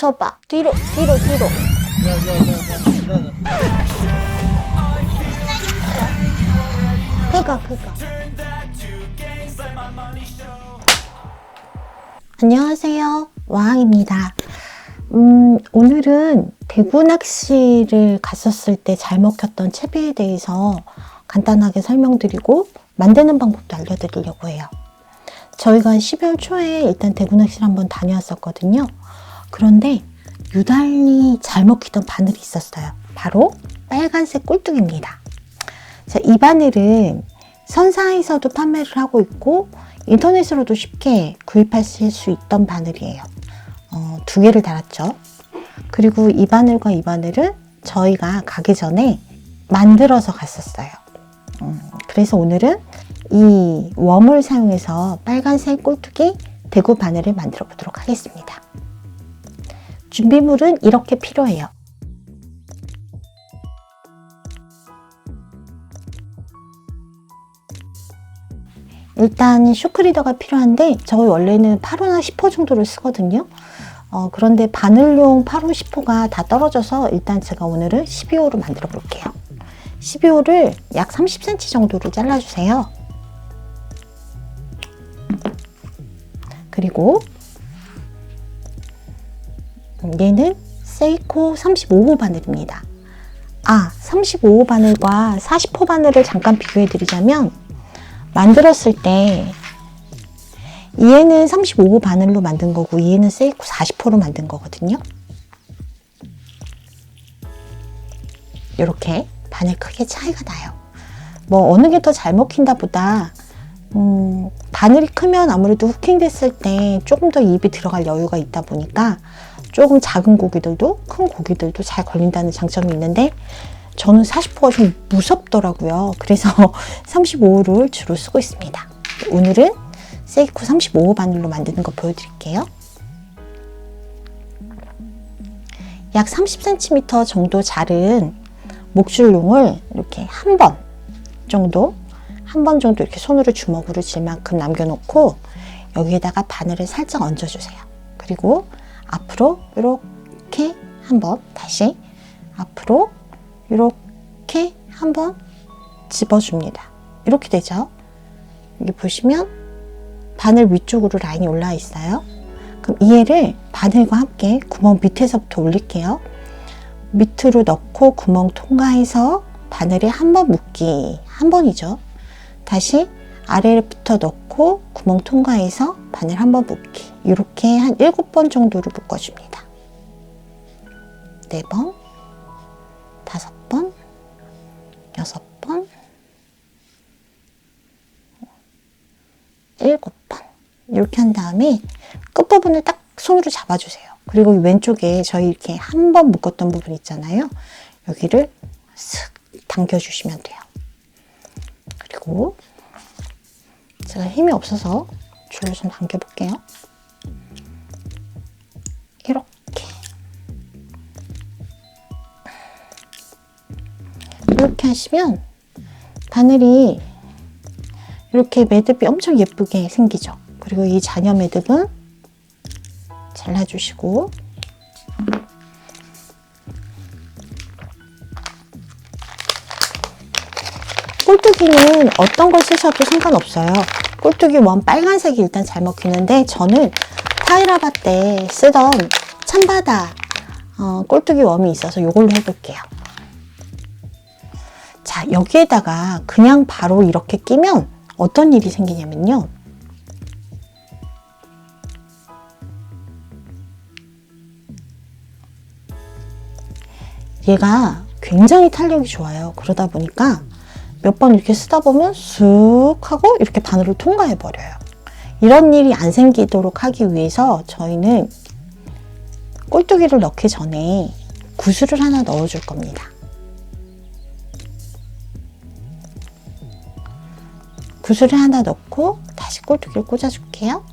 멈춰봐. 뒤로, 뒤로, 뒤로. 그가, 그가. 안녕하세요. 와항입니다. 음, 오늘은 대구 낚시를 갔었을 때 잘 먹혔던 채비에 대해서 간단하게 설명드리고 만드는 방법도 알려드리려고 해요. 저희가 12월 초에 일단 대구 낚시를 한번 다녀왔었거든요. 그런데 유달리 잘 먹히던 바늘이 있었어요. 바로 빨간색 꿀뚝입니다. 자, 이 바늘은 선사에서도 판매를 하고 있고 인터넷으로도 쉽게 구입하실 수 있던 바늘이에요. 어, 두 개를 달았죠. 그리고 이 바늘과 이 바늘은 저희가 가기 전에 만들어서 갔었어요. 음, 그래서 오늘은 이 웜을 사용해서 빨간색 꼴뚜기 대구 바늘을 만들어 보도록 하겠습니다. 준비물은 이렇게 필요해요. 일단 쇼크리더가 필요한데 저희 원래는 8호나 10호 정도를 쓰거든요. 어, 그런데 바늘용 8호, 10호가 다 떨어져서 일단 제가 오늘은 12호로 만들어 볼게요. 12호를 약 30cm 정도로 잘라주세요. 그리고 얘는 세이코 35호 바늘입니다. 아, 35호 바늘과 40호 바늘을 잠깐 비교해 드리자면 만들었을 때 얘는 35호 바늘로 만든 거고 얘는 세이코 40호로 만든 거거든요. 이렇게 바늘 크게 차이가 나요. 뭐 어느 게 더 잘 먹힌다 보다 음, 바늘이 크면 아무래도 후킹 됐을 때 조금 더 입에 들어갈 여유가 있다 보니까 조금 작은 고기들도 큰 고기들도 잘 걸린다는 장점이 있는데 저는 40호가 좀 무섭더라고요. 그래서 35호를 주로 쓰고 있습니다. 오늘은 세이코 35호 바늘로 만드는 거 보여드릴게요. 약 30cm 정도 자른 목줄용을 이렇게 한 번 정도 한 번 정도 이렇게 손으로 주먹으로 질 만큼 남겨놓고 여기에다가 바늘을 살짝 얹어주세요. 그리고 앞으로 이렇게 한번 다시 앞으로 이렇게 한번 집어줍니다. 이렇게 되죠. 여기 보시면 바늘 위쪽으로 라인이 올라 있어요. 그럼 이 애를 바늘과 함께 구멍 밑에서부터 올릴게요. 밑으로 넣고 구멍 통과해서 바늘에 한 번 묶기 한 번이죠. 다시 아래부터 넣고 구멍 통과해서 바늘 한번 묶기 이렇게 한 7번 정도를 묶어줍니다. 4번, 5번, 6번, 7번 이렇게 한 다음에 끝부분을 딱 손으로 잡아주세요. 그리고 왼쪽에 저희 이렇게 한 번 묶었던 부분 있잖아요. 여기를 슥 당겨주시면 돼요. 그리고 제가 힘이 없어서 줄로 좀 당겨볼게요. 이렇게. 이렇게 하시면 바늘이 이렇게 매듭이 엄청 예쁘게 생기죠. 그리고 이 잔여 매듭은 잘라주시고 꼴뚜기는 어떤 걸 쓰셔도 상관없어요. 꼴뚜기 원 빨간색이 일단 잘 먹히는데 저는 타이라바 때 쓰던 참바다 어, 꼴뚜기 웜이 있어서 이걸로 해볼게요. 자 여기에다가 그냥 바로 이렇게 끼면 어떤 일이 생기냐면요. 얘가 굉장히 탄력이 좋아요. 그러다 보니까 몇 번 이렇게 쓰다 보면 쑥 하고 이렇게 바늘을 통과해 버려요. 이런 일이 안 생기도록 하기 위해서 저희는 꼴뚜기를 넣기 전에 구슬을 하나 넣어 줄 겁니다. 구슬을 하나 넣고 다시 꼴뚜기를 꽂아줄게요.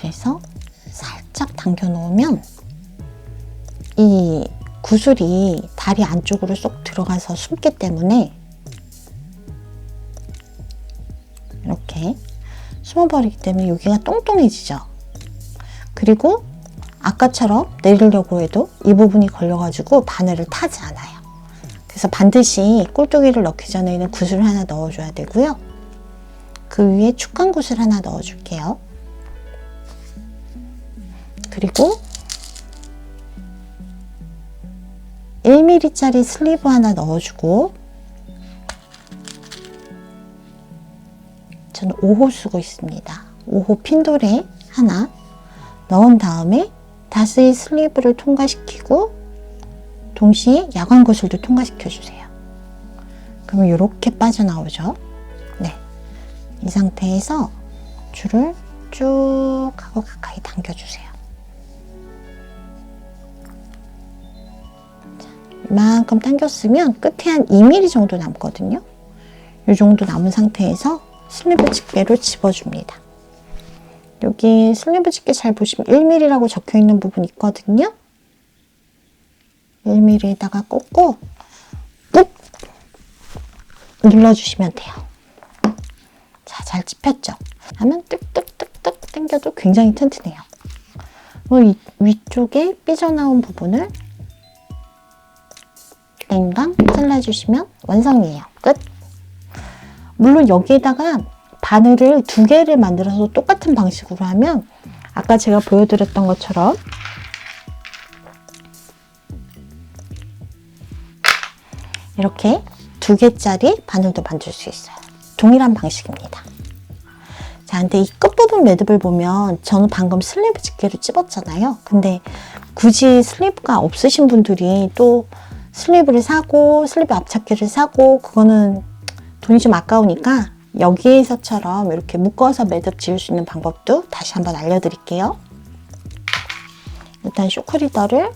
그래서 살짝 당겨 놓으면 이 구슬이 다리 안쪽으로 쏙 들어가서 숨기 때문에 이렇게 숨어버리기 때문에 여기가 똥똥해지죠. 그리고 아까처럼 내리려고 해도 이 부분이 걸려가지고 바늘을 타지 않아요. 그래서 반드시 꼴뚜기를 넣기 전에는 구슬 하나 넣어줘야 되고요. 그 위에 축간 구슬 하나 넣어줄게요. 그리고 1mm짜리 슬리브 하나 넣어주고 저는 5호 쓰고 있습니다. 5호 핀도레 하나 넣은 다음에 다시 슬리브를 통과시키고 동시에 야광 구슬도 통과시켜 주세요. 그러면 이렇게 빠져나오죠. 네. 이 상태에서 줄을 쭉 하고 가까이 당겨주세요. 이만큼 당겼으면 끝에 한 2mm 정도 남거든요. 이 정도 남은 상태에서 슬리브 집게로 집어줍니다. 여기 슬리브 집게 잘 보시면 1mm라고 적혀 있는 부분 있거든요. 1mm에다가 꽂고 꾹 눌러주시면 돼요. 자, 잘 집혔죠? 하면 뜩뜩뜩뜩 당겨도 굉장히 튼튼해요. 뭐 위, 위쪽에 삐져나온 부분을 랭강 잘라주시면 완성이에요. 끝! 물론 여기에다가 바늘을 두 개를 만들어서 똑같은 방식으로 하면 아까 제가 보여드렸던 것처럼 이렇게 두 개짜리 바늘도 만들 수 있어요. 동일한 방식입니다. 자, 근데 이 끝부분 매듭을 보면 저는 방금 슬리브 집게로 찝었잖아요. 근데 굳이 슬리브가 없으신 분들이 또 슬리브를 사고 슬리브 앞잡기를 사고 그거는 돈이 좀 아까우니까 여기에서처럼 이렇게 묶어서 매듭 지을 수 있는 방법도 다시 한번 알려드릴게요. 일단 쇼크리더를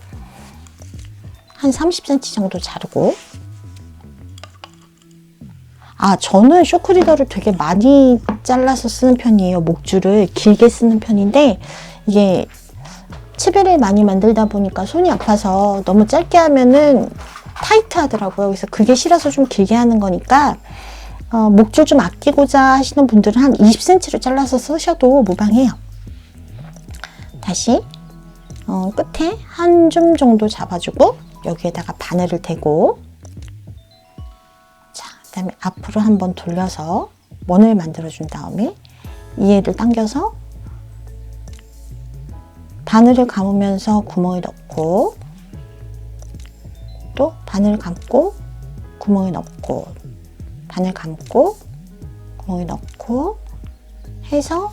한 30cm 정도 자르고 아 저는 쇼크리더를 되게 많이 잘라서 쓰는 편이에요. 목줄을 길게 쓰는 편인데 이게 치배를 많이 만들다 보니까 손이 아파서 너무 짧게 하면은 타이트 하더라고요. 그래서 그게 싫어서 좀 길게 하는 거니까 어, 목줄 좀 아끼고자 하시는 분들은 한 20cm로 잘라서 쓰셔도 무방해요. 다시 어, 끝에 한 줌 정도 잡아주고 여기에다가 바늘을 대고 자, 그 다음에 앞으로 한번 돌려서 원을 만들어준 다음에 이해를 당겨서 바늘을 감으면서 구멍에 넣고 또 바늘 감고 구멍에 넣고 바늘 감고 구멍에 넣고 해서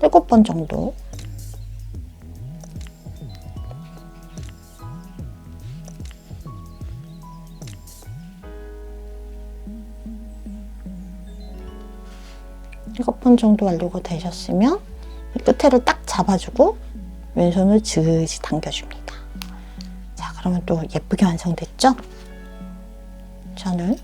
7번 정도 일곱 번 정도 완료가 되셨으면 이 끝에를 딱 잡아주고 왼손을 지그시 당겨줍니다. 자, 그러면 또 예쁘게 완성됐죠? 저는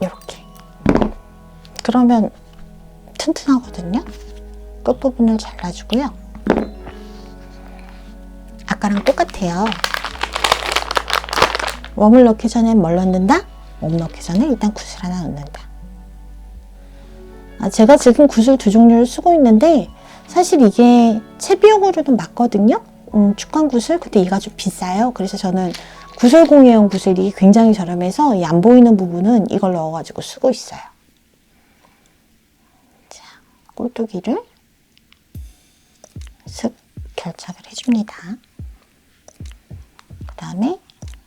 이렇게 그러면 튼튼하거든요. 끝부분을 잘라주고요. 아까랑 똑같아요. 웜을 넣기 전에 뭘 넣는다? 웜 넣기 전에 일단 구슬 하나 넣는다. 아, 제가 지금 구슬 두 종류를 쓰고 있는데 사실 이게 채비용으로는 맞거든요. 음, 축간 구슬 근데 이가 좀 비싸요. 그래서 저는 구슬 공예용 구슬이 굉장히 저렴해서 이 안 보이는 부분은 이걸 넣어가지고 쓰고 있어요. 자, 꼴뚜기를 슥 결착을 해줍니다. 그 다음에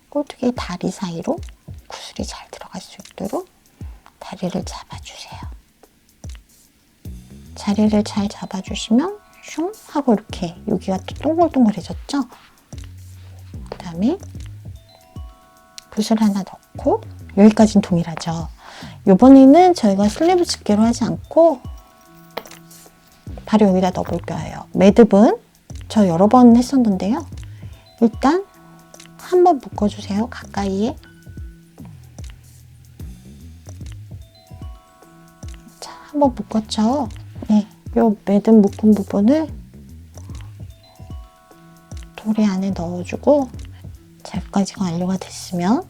꼴뚜기 다리 사이로 구슬이 잘 들어갈 수 있도록 다리를 잡아주세요. 자리를 잘 잡아주시면 슝 하고 이렇게 여기가 또 동글동글해졌죠? 그 다음에 붓을 하나 넣고 여기까지는 동일하죠. 이번에는 저희가 슬리브 집게로 하지 않고 바로 여기다 넣어볼 거예요. 매듭은 저 여러 번 했었는데요. 일단 한번 묶어주세요. 가까이에. 자, 한번 묶었죠? 네, 요 매듭 묶은 부분을 돌에 안에 넣어주고 자, 여기까지가 완료가 됐으면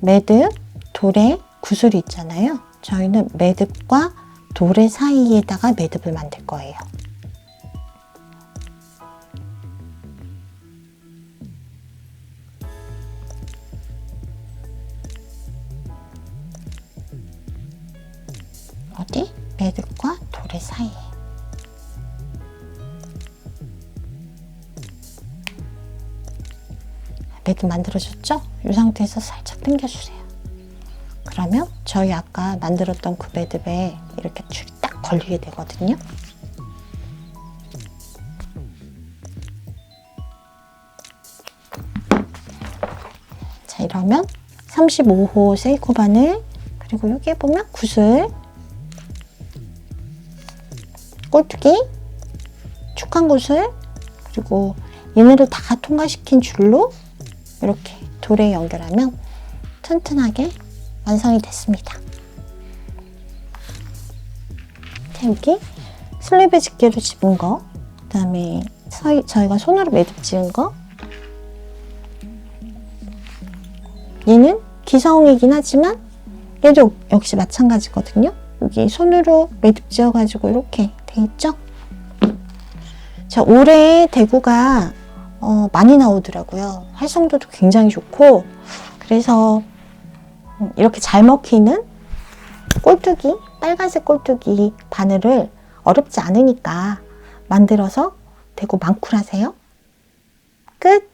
매듭, 돌에 구슬이 있잖아요. 저희는 매듭과 돌의 사이에다가 매듭을 만들 거예요. 어디? 매듭과 돌의 사이에. 매듭 만들어줬죠? 이 상태에서 살짝 당겨주세요. 그러면 저희 아까 만들었던 그 매듭에 이렇게 줄이 딱 걸리게 되거든요. 자, 이러면 35호 세이코 바늘 그리고 여기에 보면 구슬 꼴뚜기 축한 구슬 그리고 얘네를 다 통과시킨 줄로 이렇게 돌에 연결하면 튼튼하게 완성이 됐습니다. 자, 여기 슬리브 집게로 집은 거, 그 다음에 저희가 손으로 매듭 지은 거, 얘는 기성이긴 하지만 얘도 역시 마찬가지거든요. 여기 손으로 매듭 지어가지고 이렇게 돼 있죠. 자, 올해 대구가 어, 많이 나오더라고요. 활성도도 굉장히 좋고 그래서 음, 이렇게 잘 먹히는 꼴뚜기, 빨간색 꼴뚜기 바늘을 어렵지 않으니까 만들어서 대구 망쿨하세요. 끝!